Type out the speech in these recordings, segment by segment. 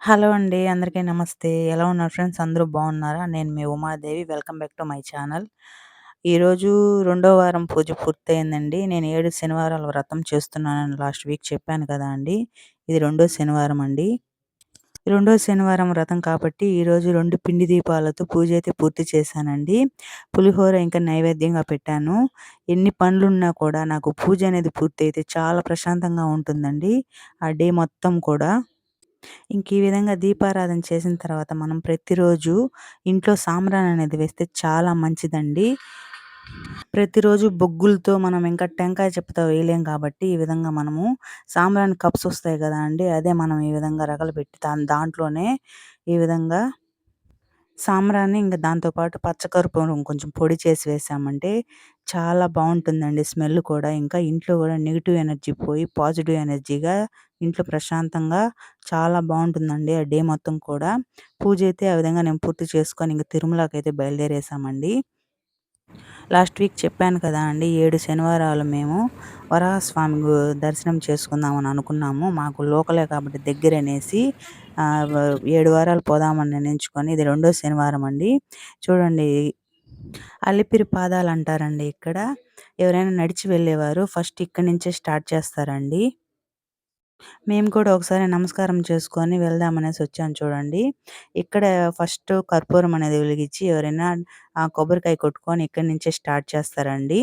Hello అండి. అందరికీ నమస్తే. ఎలా ఉన్నారు ఫ్రెండ్స్? అందరూ బాగున్నారా? నేను మీ Umadevi. Welcome back to my channel. ఈరోజు రెండో వారం పూజ పూర్తయిందండి. నేను 7 శనివారాలు వ్రతం చేస్తున్నానని లాస్ట్ వీక్ చెప్పాను కదా అండి. ఇది రెండో శనివారం అండి. రెండో శనివారం వ్రతం కాబట్టి ఈరోజు 2 పిండి దీపాలతో పూజ అయితే పూర్తి చేశానండి. పులిహోర ఇంకా నైవేద్యంగా పెట్టాను. ఎన్ని పనులున్నా కూడా నాకు పూజ అనేది పూర్తయితే చాలా ప్రశాంతంగా ఉంటుందండి. ఆ డే మొత్తం కూడా. ఇంక ఈ విధంగా దీపారాధన చేసిన తర్వాత మనం ప్రతిరోజు ఇంట్లో సాంబ్రాణి అనేది వేస్తే చాలా మంచిదండి. ప్రతిరోజు బొగ్గులతో మనం ఇంకా టెంకాయ చెప్తా వేయలేం కాబట్టి ఈ విధంగా మనము సాంబ్రాణి కప్స్ వస్తాయి కదా అండి అదే మనం ఈ విధంగా రగలబెట్టి దాని దాంట్లోనే ఈ విధంగా సాంబ్రాణి ఇంకా దాంతోపాటు పచ్చకర్పూరం కొంచెం పొడి చేసి వేసామంటే చాలా బాగుంటుందండి స్మెల్ కూడా. ఇంకా ఇంట్లో కూడా నెగిటివ్ ఎనర్జీ పోయి పాజిటివ్ ఎనర్జీగా ఇంట్లో ప్రశాంతంగా చాలా బాగుంటుందండి ఆ డే మొత్తం కూడా. పూజ అయితే ఆ విధంగా నేను పూర్తి చేసుకొని ఇంక తిరుమలకి అయితే బయలుదేరేసామండి. లాస్ట్ వీక్ చెప్పాను కదా అండి ఏడు శనివారాలు మేము వరాహస్వామి దర్శనం చేసుకుందామని అనుకున్నాము. మాకు లోకలే కాబట్టి దగ్గర అనేసి ఏడు వారాలు పోదామని నిర్ణయించుకొని ఇది రెండో శనివారం అండి. చూడండి అలిపిరి పాదాలు అంటారండి ఇక్కడ. ఎవరైనా నడిచి వెళ్ళేవారు ఫస్ట్ ఇక్కడి నుంచే స్టార్ట్ చేస్తారండి. మేము కూడా ఒకసారి నమస్కారం చేసుకొని వెళ్దామనేసి వచ్చాను చూడండి. ఇక్కడ ఫస్ట్ కర్పూరం అనేది వెలిగించి ఎవరైనా కొబ్బరికాయ కొట్టుకొని ఇక్కడి నుంచే స్టార్ట్ చేస్తారండి.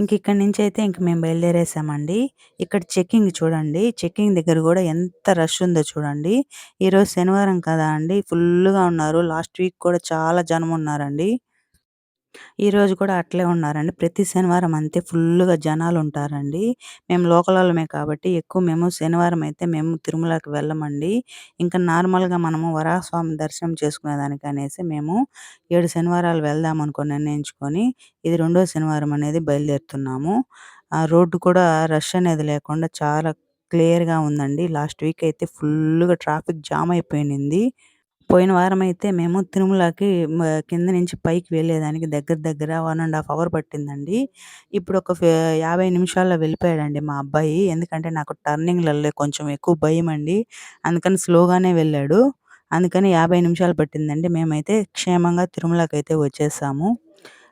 ఇంక ఇక్కడి నుంచి అయితే ఇంక మేము బయలుదేరేసామండి. ఇక్కడ చెక్కింగ్ చూడండి. చెక్కింగ్ దగ్గర కూడా ఎంత రష్ ఉందో చూడండి. ఈరోజు శనివారం కదా అండి ఫుల్‌గా ఉన్నారు. లాస్ట్ వీక్ కూడా చాలా జనం ఉన్నారండి. ఈరోజు కూడా అట్లే ఉన్నారండి. ప్రతి శనివారం అంతే ఫుల్‌గా జనాలు ఉంటారండి. మేము లోకలోళ్ళమే కాబట్టి ఎక్కువ మేము శనివారం అయితే మేము తిరుమలకి వెళ్ళమండి. ఇంకా నార్మల్‌గా మనము వరాహస్వామి దర్శనం చేసుకునేదానికి అనేసి మేము ఏడు శనివారాలు వెళ్దాం అనుకోని నిర్ణయించుకొని ఇది రెండో శనివారం అనేది బయలుదేరుతున్నాము. ఆ రోడ్డు కూడా రష్ అనేది లేకుండా చాలా క్లియర్‌గా ఉందండి. లాస్ట్ వీక్ అయితే ఫుల్‌గా ట్రాఫిక్ జామ్ అయిపోయింది పోయిన వారం అయితే మేము తిరుమలకి కింద నుంచి పైకి వెళ్ళేదానికి దగ్గర దగ్గర వన్ అండ్ హాఫ్ అవర్ పట్టిందండి. ఇప్పుడు ఒక యాభై నిమిషాల్లో వెళ్ళిపోయాడండి మా అబ్బాయి. ఎందుకంటే నాకు టర్నింగ్‌లలో కొంచెం ఎక్కువ భయం అండి అందుకని స్లోగానే వెళ్ళాడు. అందుకని యాభై నిమిషాలు పట్టిందండి. మేమైతే క్షేమంగా తిరుమలకి అయితే వచ్చేసాము.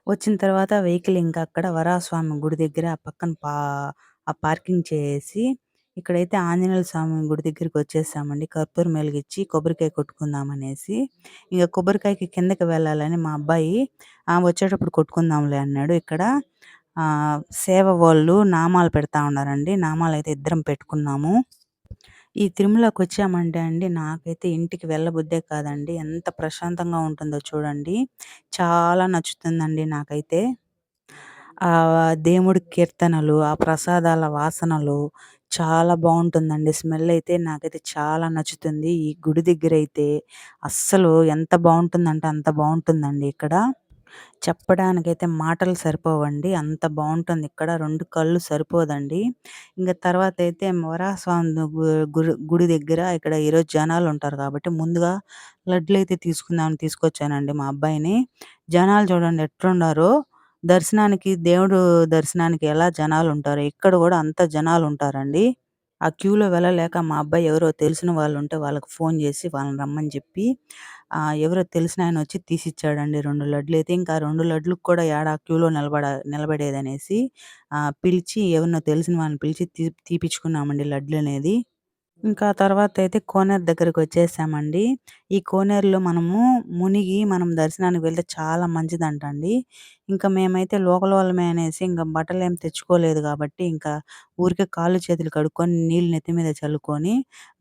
వచ్చిన తర్వాత వెహికల్ ఇంకా అక్కడ వరాహస్వామి గుడి దగ్గర పక్కన పా ఆ పార్కింగ్ చేసి ఇక్కడైతే ఆంజనేయ స్వామి గుడి దగ్గరికి వచ్చేసామండి. కర్పూరం వెలిగించి కొబ్బరికాయ కొట్టుకుందామనేసి. ఇంకా కొబ్బరికాయకి కిందకి వెళ్ళాలని మా అబ్బాయి వచ్చేటప్పుడు కొట్టుకుందాంలే అన్నాడు. ఇక్కడ సేవ వాళ్ళు నామాలు పెడతా ఉన్నారండి. నామాలు అయితే ఇద్దరం పెట్టుకున్నాము. ఈ తిరుమలకి వచ్చామంటే అండి నాకైతే ఇంటికి వెళ్ళబుద్దే కాదండి. ఎంత ప్రశాంతంగా ఉంటుందో చూడండి. చాలా నచ్చుతుందండి నాకైతే. ఆ దేవుడి కీర్తనలు, ఆ ప్రసాదాల వాసనలు చాలా బాగుంటుందండి. స్మెల్ అయితే నాకైతే చాలా నచ్చుతుంది. ఈ గుడి దగ్గర అయితే అస్సలు ఎంత బాగుంటుందంటే అంత బాగుంటుందండి ఇక్కడ. చెప్పడానికైతే మాటలు సరిపోవండి. అంత బాగుంటుంది ఇక్కడ. రెండు కళ్ళు సరిపోదండి. ఇంకా తర్వాత అయితే వరాహస్వామి గుడి గుడి దగ్గర ఇక్కడ ఈరోజు జనాలు ఉంటారు కాబట్టి ముందుగా లడ్లు అయితే తీసుకుందామని తీసుకొచ్చానండి మా అబ్బాయిని. జనాలు చూడండి ఎట్లున్నారో దర్శనానికి దేవుడు దర్శనానికి ఎలా జనాలు ఉంటారో ఇక్కడ కూడా అంత జనాలు ఉంటారండి. ఆ క్యూలో వెళ్ళలేక మా అబ్బాయి ఎవరో తెలిసిన వాళ్ళు ఉంటే వాళ్ళకి ఫోన్ చేసి వాళ్ళని రమ్మని చెప్పి ఎవరో తెలిసిన ఆయన వచ్చి తీసిచ్చాడండి రెండు లడ్లు అయితే ఇంకా రెండు లడ్లకు కూడా ఏడ క్యూలో నిలబడ నిలబడేదనేసి పిలిచి ఎవరినో తెలిసిన వాళ్ళని పిలిచి తీ తీపిచ్చుకున్నామండి లడ్లు అనేది ఇంకా తర్వాత అయితే కోనేరు దగ్గరికి వచ్చేసామండి. ఈ కోనేరులో మనము మునిగి మనం దర్శనానికి వెళ్తే చాలా మంచిదంటండి. ఇంకా మేమైతే లోకల్ వాళ్ళమే అనేసి ఇంకా బట్టలేం తెచ్చుకోలేదు కాబట్టి ఇంకా ఊరికే కాళ్ళు చేతులు కడుక్కొని నీళ్ళు నెత్తి మీద చల్లుకొని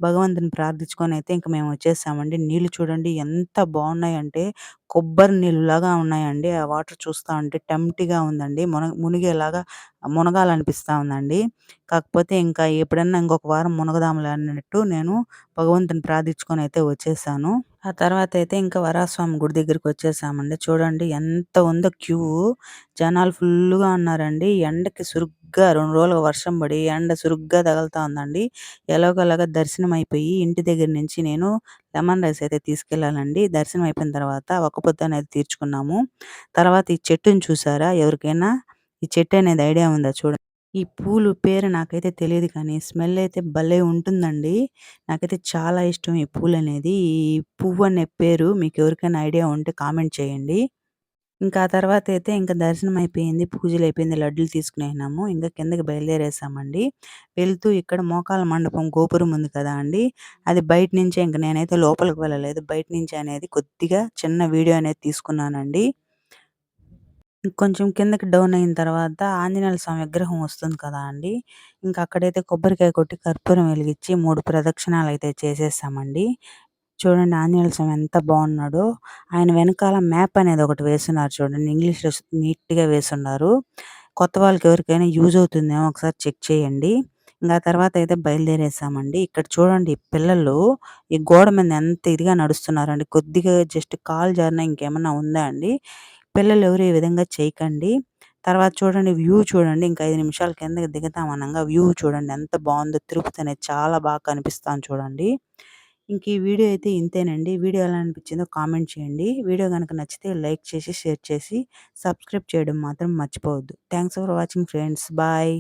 భగవంతుని ప్రార్థించుకొని అయితే ఇంక మేము వచ్చేసామండి. నీళ్ళు చూడండి ఎంత బాగున్నాయంటే కొబ్బరి నీళ్ళులాగా ఉన్నాయండి. ఆ వాటర్ చూస్తా ఉంటే టెంప్టీగా ఉందండి. మున మునిగేలాగా మునగాలనిపిస్తా ఉందండి. కాకపోతే ఇంకా ఎప్పుడన్నా ఇంకొక వారం మునగదాంలే అన్నట్టు నేను భగవంతుని ప్రార్థించుకొని అయితే వచ్చేసాను. ఆ తర్వాత అయితే ఇంకా వరాస్వామి గుడి దగ్గరికి వచ్చేసామండి. చూడండి ఎంత ఉందో క్యూ. జనాలు ఫుల్‌గా ఉన్నారండి. ఎండకి సురుగ్గా రెండు రోజులు వర్షం పడి ఎండ సురుగ్గా తగులుతా ఉందండి. ఎలాగోలాగా దర్శనం అయిపోయి ఇంటి దగ్గర నుంచి నేను లెమన్ రైస్ అయితే తీసుకెళ్ళాలండి దర్శనం అయిపోయిన తర్వాత ఒక్కపొద్దు అనేది తీర్చుకున్నాము. తర్వాత ఈ చెట్టుని చూసారా ఎవరికైనా? ఈ చెట్టు అనేది ఐడియా ఉందా చూడండి. ఈ పూలు పేరు నాకైతే తెలియదు కానీ స్మెల్ అయితే భలే ఉంటుందండి. నాకైతే చాలా ఇష్టం ఈ పూలనేది. ఈ పువ్వు అనే పేరు మీకు ఎవరికైనా ఐడియా ఉంటే కామెంట్ చేయండి. ఇంకా ఆ తర్వాతయితే ఇంకా దర్శనం అయిపోయింది. పూజలయిపోయింది. తీసుకుని తీసుకునేసినాము. ఇంక కిందకి బయలుదేరేసామండి. వెళ్తూ ఇక్కడ మోకాళ్ళ మండపం గోపురం ఉంది కదా అండి! అది బయట నుంచే ఇంక నేనైతే లోపలికి వెళ్ళలేదు. బయట నుంచి అనేది కొద్దిగా చిన్న వీడియో అనేది తీసుకున్నానండి. కొంచెం కిందకి డౌన్ అయిన తర్వాత ఆంజనేయుల స్వామి విగ్రహం వస్తుంది కదా అండి! ఇంకా అక్కడైతే కొబ్బరికాయ కొట్టి, కర్పూరం వెలిగించి 3 ప్రదక్షిణాలయితే చేసేసామండి. చూడండి ఆంజనేయుల స్వామి ఎంత బాగున్నాడో! ఆయన వెనకాల మ్యాప్ అనేది ఒకటి వేస్తున్నారు చూడండి. ఇంగ్లీష్‌లో నీట్‌గా వేస్తున్నారు కొత్త వాళ్ళకి ఎవరికైనా యూజ్ అవుతుందేమో ఒకసారి చెక్ చేయండి. ఇంకా తర్వాత అయితే బయలుదేరేసామండి. ఇక్కడ చూడండి పిల్లలు ఈ గోడ మీద ఎంత ఇదిగా నడుస్తున్నారండి. కొద్దిగా జస్ట్ కాలు జారినా ఇంకేమన్నా ఉందా అండి? పిల్లలు ఎవరు ఈ విధంగా చేయకండి. తర్వాత చూడండి వ్యూ చూడండి. ఇంకా ఐదు నిమిషాల కిందకి దిగుతాం అనగా వ్యూ చూడండి ఎంత బాగుందో. తిరుపతి అనేది చాలా బాగా కనిపిస్తాను చూడండి. ఇంక ఈ వీడియో అయితే ఇంతేనండి. వీడియో ఎలా అనిపించిందో కామెంట్ చేయండి. వీడియో కనుక నచ్చితే లైక్ చేసి, షేర్ చేసి, సబ్స్క్రైబ్ చేయడం మాత్రం మర్చిపోవద్దు. Thanks for watching friends. Bye.